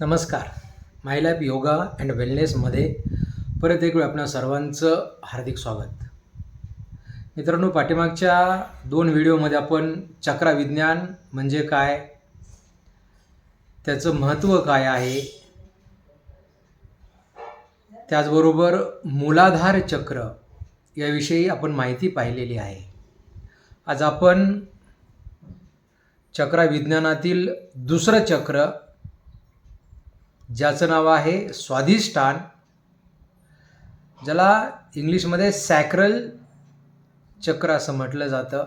नमस्कार. My lab yoga and वेलनेसमध्ये परत एक वेळ आपल्या सर्वांचं हार्दिक स्वागत. मित्रांनो पाठीमागच्या दोन व्हिडिओमध्ये आपण चक्राविज्ञान म्हणजे काय त्याचं महत्त्व काय आहे त्याचबरोबर मूलाधार चक्र याविषयी आपण माहिती पाहिलेली आहे. आज आपण चक्राविज्ञानातील दुसरं चक्र ज्याचं नाव आहे स्वाधिष्ठान. ज्याला इंग्लिशमध्ये सॅक्रल चक्र असं म्हटलं जातं.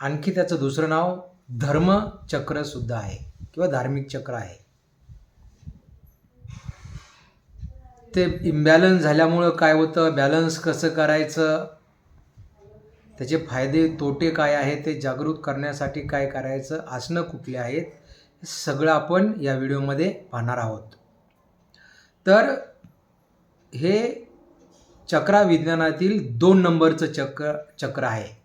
आणखी त्याचं दुसरं नाव धर्मचक्रसुद्धा आहे किंवा धार्मिक चक्र आहे. ते इम्बॅलन्स झाल्यामुळं काय होतं? बॅलन्स कसं करायचं? त्याचे फायदे तोटे काय आहेत? ते जागृत करण्यासाठी काय करायचं? आसनं कुठले आहेत? सगळं आपण या व्हिडिओमध्ये पाहणार आहोत. तर हे चक्राविज्ञानातील दोन नंबरचं चक्र चक्र आहे.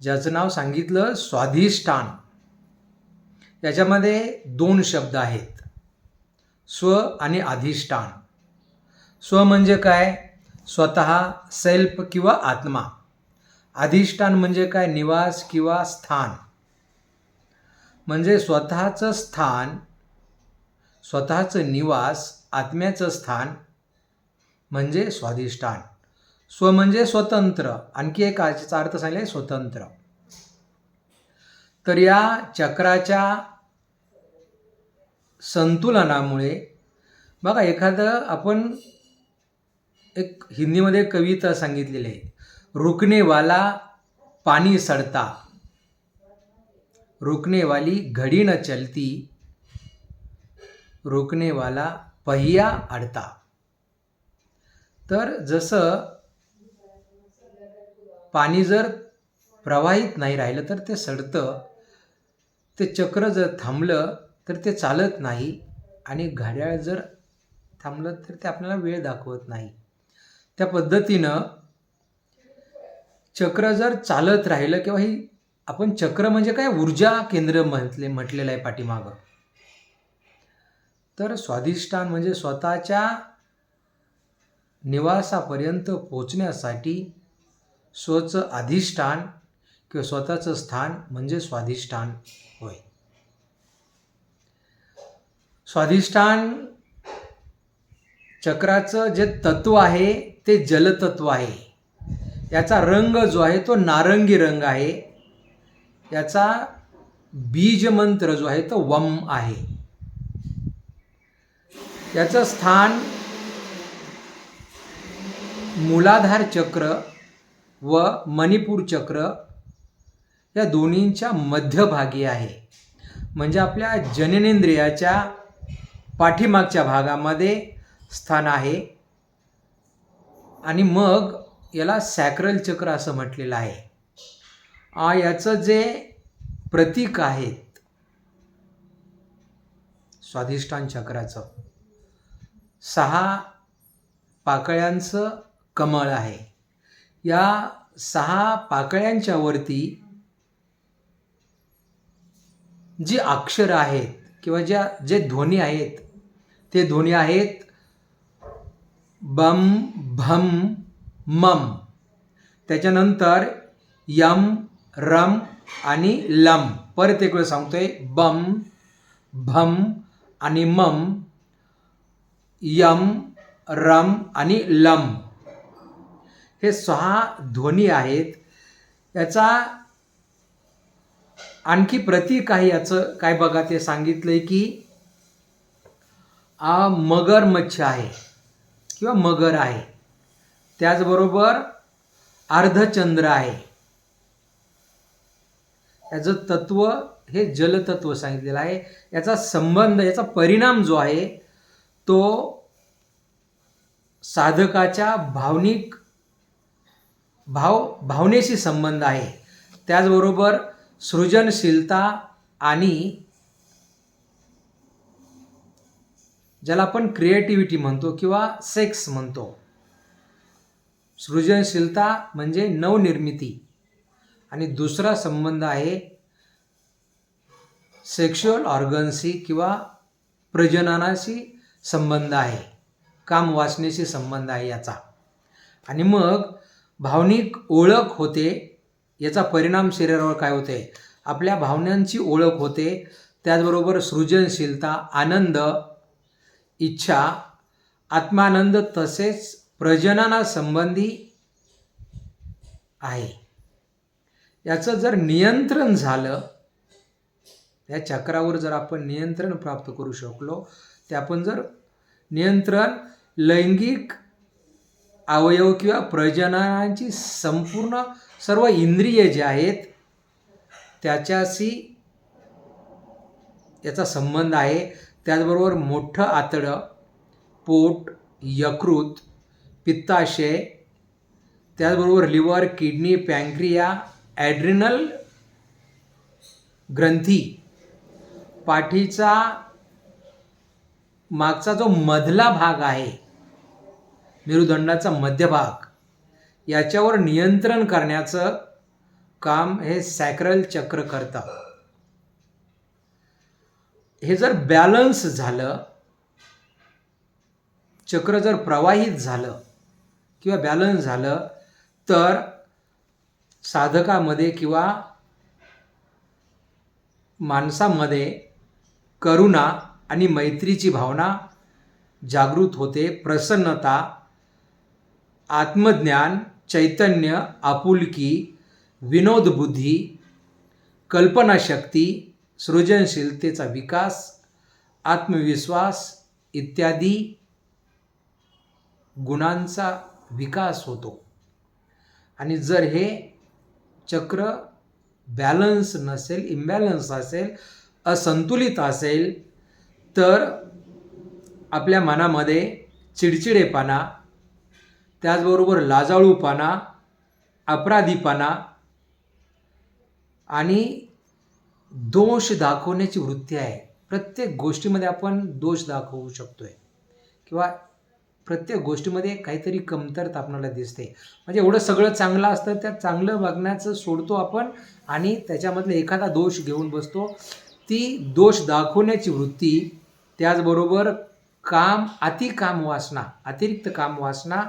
ज्याचं नाव सांगितलं स्वाधिष्ठान. याच्यामध्ये दोन शब्द आहेत. स्व आणि अधिष्ठान. स्व म्हणजे काय? स्वतः सेल्फ किंवा आत्मा. अधिष्ठान म्हणजे काय? निवास किंवा स्थान. म्हणजे स्वतःचं स्थान स्वतःचं निवास आत्म्याचं स्थान म्हणजे स्वाधिष्ठान. स्व म्हणजे स्वतंत्र. आणखी एक याचा अर्थ सांगितले स्वतंत्र. तर या चक्राच्या संतुलनामुळे बघा एखादं आपण एक हिंदीमध्ये कविता सांगितलेली आहे. रुकनेवाला पाणी सडता. रुकने वाली घडी न चलती रुकने वाला पहिया अडता तर जसं पाणी जर प्रवाहित नाही राहिलं तर ते सडतं. ते चक्र जर थांबलं तर ते चालत नाही. आणि घड्याळ जर थांबलं तर ते आपल्याला वेळ दाखवत नाही. त्या पद्धतीनं चक्र जर चालत राहिलं किंवा ही आपण चक्र म्हणजे काय? ऊर्जा केंद्र म्हटले म्हटलेलं आहे पाठीमागं. तर स्वाधिष्ठान म्हणजे स्वतःच्या निवासापर्यंत पोचण्यासाठी स्वचं अधिष्ठान किंवा स्वतःचं स्थान म्हणजे स्वाधिष्ठान होय. स्वाधिष्ठान चक्राचं जे तत्व आहे ते जलतत्व आहे. याचा रंग जो आहे तो नारंगी रंग आहे. याचा बीज मंत्र जो आहे तो वम आहे. याचं स्थान मूलाधार चक्र व मणिपूर चक्र या दोन्हींच्या मध्यभागी आहे. म्हणजे आपल्या जननेंद्रियाच्या पाठीमागच्या भागामध्ये स्थान आहे. आणि मग याला सॅक्रल चक्र असं म्हटलेलं आहे. याचं जे प्रतीक आहेत स्वाधिष्ठान चक्राचं सहा पाकळ्यांचं कमळ आहे. या सहा पाकळ्यांच्या वरती जी अक्षर आहेत किंवा ज्या जे ध्वनी आहेत ते ध्वनी आहेत बम भम मम. त्याच्यानंतर यम रम आणि लम. परत एक वेळ सांगतोय. बम भम आणि मम यम रम आणि लम. हे सहा ध्वनी आहेत. याचा आणखी प्रतीक आहे याचं. काय बघा ते सांगितलंय की आ मगर मच्छ आहे किंवा मगर आहे. त्याचबरोबर अर्धचंद्र आहे. याचं तत्व हे जलतत्व सांगितलेलं आहे. याचा संबंध याचा परिणाम जो आहे तो साधकाच्या भावनिक भाव भावनेशी संबंध आहे. त्याचबरोबर सृजनशीलता आणि ज्याला आपण क्रिएटिव्हिटी म्हणतो किंवा सेक्स म्हणतो. सृजनशीलता म्हणजे नवनिर्मिती. आणि दुसरा संबंध आहे सेक्शुअल ऑर्गन्सशी किंवा प्रजननाशी संबंध आहे. काम वाचण्याशी संबंध आहे याचा. आणि मग भावनिक ओळख होते याचा परिणाम शरीरावर काय होते? आपल्या भावनांची ओळख होते त्याचबरोबर सृजनशीलता आनंद इच्छा आत्मानंद तसेच प्रजननासंबंधी आहे. याचं जर नियंत्रण झालं या चक्रावर जर आपण नियंत्रण प्राप्त करू शकलो ते आपण जर नियंत्रण लैंगिक अवयव किंवा प्रजननाची संपूर्ण सर्व इंद्रिय जे आहेत त्याच्याशी याचा संबंध आहे. त्याचबरोबर मोठं आतडं पोट यकृत पित्ताशय त्याचबरोबर लिव्हर किडनी पँक्रिया ॲड्रिनल ग्रंथी पाठीचा मागचा जो मधला भाग आहे मेरुदंडाचा मध्यभाग याच्यावर नियंत्रण करण्याचं काम हे सॅक्रल चक्र करतं. हे जर बॅलन्स झालं चक्र जर प्रवाहित झालं किंवा बॅलन्स झालं तर साधकामध्ये किंवा माणसामध्ये करुणा आणि मैत्रीची भावना जागृत होते. प्रसन्नता आत्मज्ञान चैतन्य आपुलकी विनोदबुद्धी कल्पनाशक्ती सृजनशीलतेचा विकास आत्मविश्वास इत्यादी गुणांचा विकास होतो. आणि जर हे चक्र बॅलन्स नसेल इम्बॅलन्स असेल असंतुलित असेल तर आपल्या मनामध्ये चिडचिडेपणा त्याचबरोबर लाजाळूपणा अपराधीपणा आणि दोष दाखवण्याची वृत्ती आहे. प्रत्येक गोष्टीमध्ये आपण दोष दाखवू शकतोय किंवा प्रत्येक गोष्टीमध्ये काहीतरी कमतरता आपणाला दिसते. म्हणजे एवढं सगळं चांगलं असतं त्या चांगलं बघण्याचं सोडतो आपण आणि त्याच्यामधलं एखादा दोष घेऊन बसतो. ती दोष दाखवण्याची वृत्ती त्याचबरोबर काम अति काम वासना अतिरिक्त काम वासना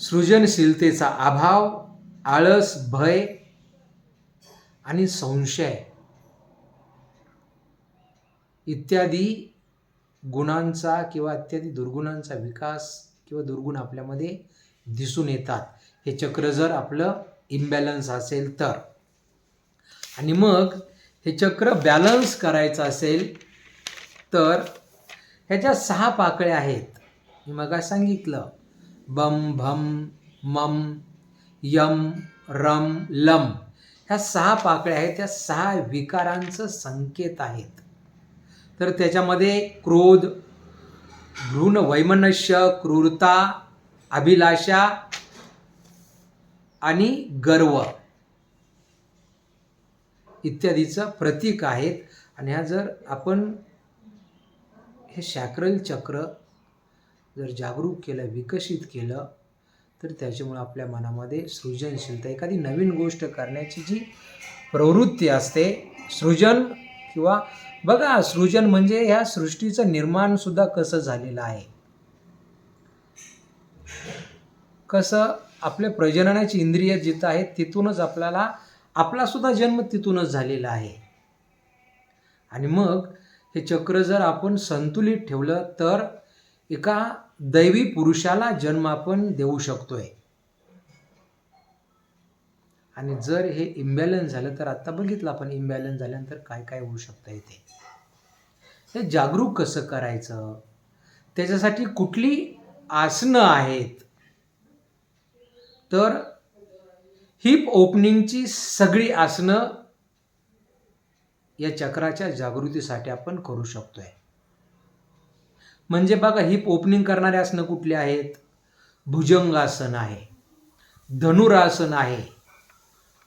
सृजनशीलतेचा अभाव आळस भय आणि संशय इत्यादी गुणांचा किंवा इत्यादी दुर्गुणांचा विकास किंवा दुर्गुण आपल्यामध्ये दिसून येतात. हे चक्र जर आपलं इम्बॅलन्स असेल तर. आणि मग हे चक्र बॅलन्स करायचं असेल तर ह्याच्या सहा पाकळ्या आहेत. मी मग सांगितलं. बम भम मम यम रम लम. ह्या सहा पाकळ्या आहेत. त्या सहा विकारांचं संकेत आहेत. तर त्याच्यामध्ये क्रोध भ्रूण वैमनस्य क्रूरता अभिलाषा आणि गर्व इत्यादीचं प्रतीक आहेत. आणि ह्या जर आपण हे शॅक्रल चक्र जर जागरूक केलं विकसित केलं तर त्याच्यामुळे आपल्या मनामध्ये सृजनशीलता एखादी नवीन गोष्ट करण्याची जी प्रवृत्ती असते सृजन किंवा बघा सृजन म्हणजे ह्या सृष्टीचं निर्माण सुद्धा कसं झालेलं आहे? कसं आपल्या प्रजननाची इंद्रिय जिथं आहेत तिथूनच आपल्याला आपला सुद्धा जन्म तिथूनच झालेला आहे. आणि मग हे चक्र जर आपण संतुलित ठेवलं तर एका दैवी पुरुषाला जन्म आपण देऊ शकतोय. आणि जर हे इम्बॅलन्स झालं तर आता बघितलं आपण इम्बॅलन्स झाल्यानंतर काय काय होऊ शकतं इथे. हे जागरूक कसं करायचं? त्याच्यासाठी कुठली आसनं आहेत? तर हिप ओपनिंगची सगळी आसनं या चक्राच्या जागृतीसाठी आपण करू शकतोय. म्हणजे बघा हिप ओपनिंग करणारे आसनं कुठली आहेत? भुजंगासन आहे धनुरासन आहे.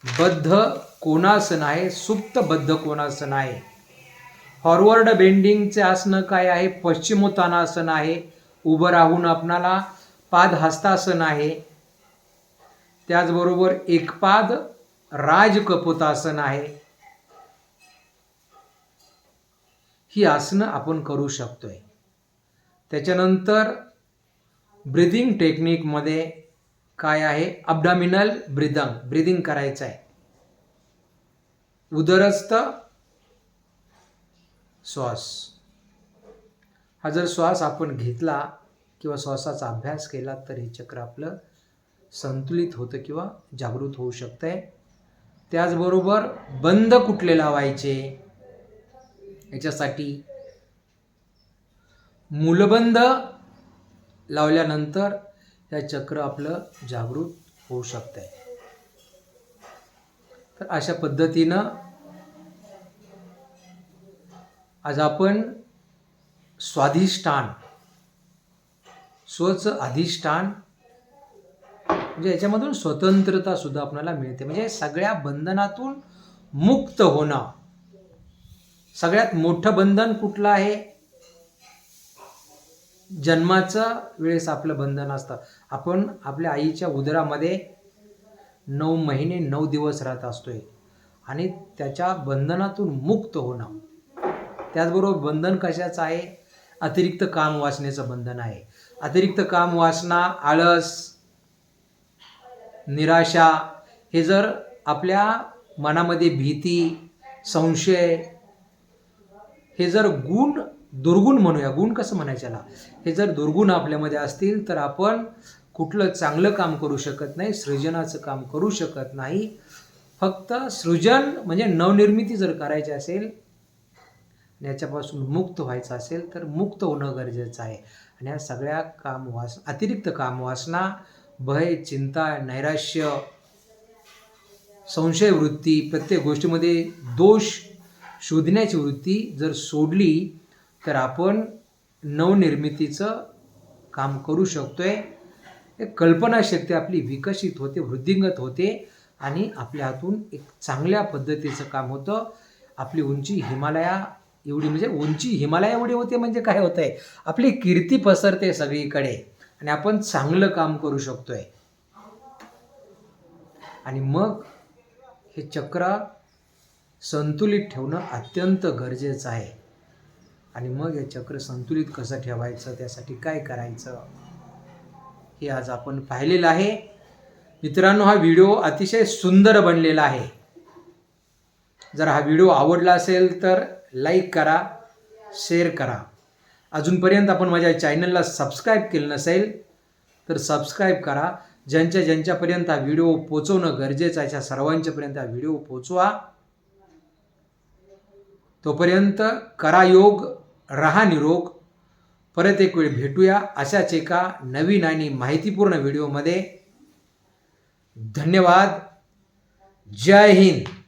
बद्ध कोणासन आहे सुप्त बद्ध कोणासन आहे फॉरवर्ड बेंडिंगचे आसनं काय आहे? पश्चिमोत्तानासन आहे उभं राहून आपणाला पाद हस्तासन आहे त्याचबरोबर एकपाद राजकपोतासन आहे ही आसनं आपण करू शकतोय. त्याच्यानंतर ब्रिदिंग टेक्निकमध्ये काय आहे? अब्डामिनल ब्रिदंग ब्रिदिंग करायचं आहे. उदरस्थ श्वास. हा जर श्वास आपण घेतला किंवा श्वासाचा अभ्यास केला तर हे चक्र आपलं संतुलित होतं किंवा जागृत होऊ शकतंय. त्याचबरोबर बंद कुठले लावायचे? याच्यासाठी मूलबंद लावल्यानंतर हे चक्र आपलं जागृत होऊ शकतंय. तर अशा पद्धतीनं आज आपण स्वाधिष्ठान स्वच अधिष्ठान म्हणजे याच्यामधून स्वतंत्रता सुद्धा आपल्याला मिळते. म्हणजे सगळ्या बंधनातून मुक्त होणं. सगळ्यात मोठं बंधन कुठलं आहे? जन्माचं वेळेस आपलं बंधन असतं. आपण आपल्या आईच्या उदरामध्ये नऊ महिने नऊ दिवस राहत असतोय. आणि त्याच्या बंधनातून मुक्त होणं. त्याचबरोबर बंधन कशाचं आहे? अतिरिक्त काम वासनेचं बंधन आहे. अतिरिक्त काम वाचना आळस निराशा हे जर आपल्या मनामध्ये भीती संशय हे जर गुण दुर्गुण म्हणूया. गुण कसं म्हणायच्याला हे जर दुर्गुण आपल्यामध्ये असतील तर आपण कुठलं चांगलं काम करू शकत नाही सृजनाचं काम करू शकत नाही. फक्त सृजन म्हणजे नवनिर्मिती जर करायची असेल याच्यापासून मुक्त व्हायचं असेल तर मुक्त होणं गरजेचं आहे. आणि या सगळ्या काम वास अतिरिक्त काम वासना भय चिंता नैराश्य संशय वृत्ती प्रत्येक गोष्टीमध्ये दोष शोधण्याची वृत्ती जर सोडली तर आपण नवनिर्मितीचं काम करू शकतोय. एक कल्पनाशक्ती आपली विकसित होते वृद्धिंगत होते आणि आपल्या हातून एक चांगल्या पद्धतीचं काम होतं. आपली उंची हिमालया एवढी म्हणजे उंची हिमालया एवढी होते म्हणजे काय होतं आहे आपली कीर्ती पसरते सगळीकडे आणि आपण चांगलं काम करू शकतोय. आणि मग हे चक्र संतुलित ठेवणं अत्यंत गरजेचं आहे. आणि मग हे चक्र संतुलित कसं ठेवायचं त्यासाठी काय करायचं हे आज आपण पाहिलेलं आहे. मित्रांनो हा व्हिडिओ अतिशय सुंदर बनलेला आहे. जर हा व्हिडिओ आवडला असेल तर लाईक करा शेअर करा. अजूनपर्यंत आपण माझ्या चॅनलला सबस्क्राईब केलं नसेल तर सबस्क्राईब करा. ज्यांच्या ज्यांच्यापर्यंत हा व्हिडिओ पोचवणं गरजेचं आहे अशा सर्वांच्यापर्यंत हा व्हिडिओ पोचवा. तोपर्यंत करा योग. रहा निरोग. परत एक वेळ भेटूया अशाच एका नवीन आणि माहितीपूर्ण व्हिडिओमध्ये. धन्यवाद. जय हिंद.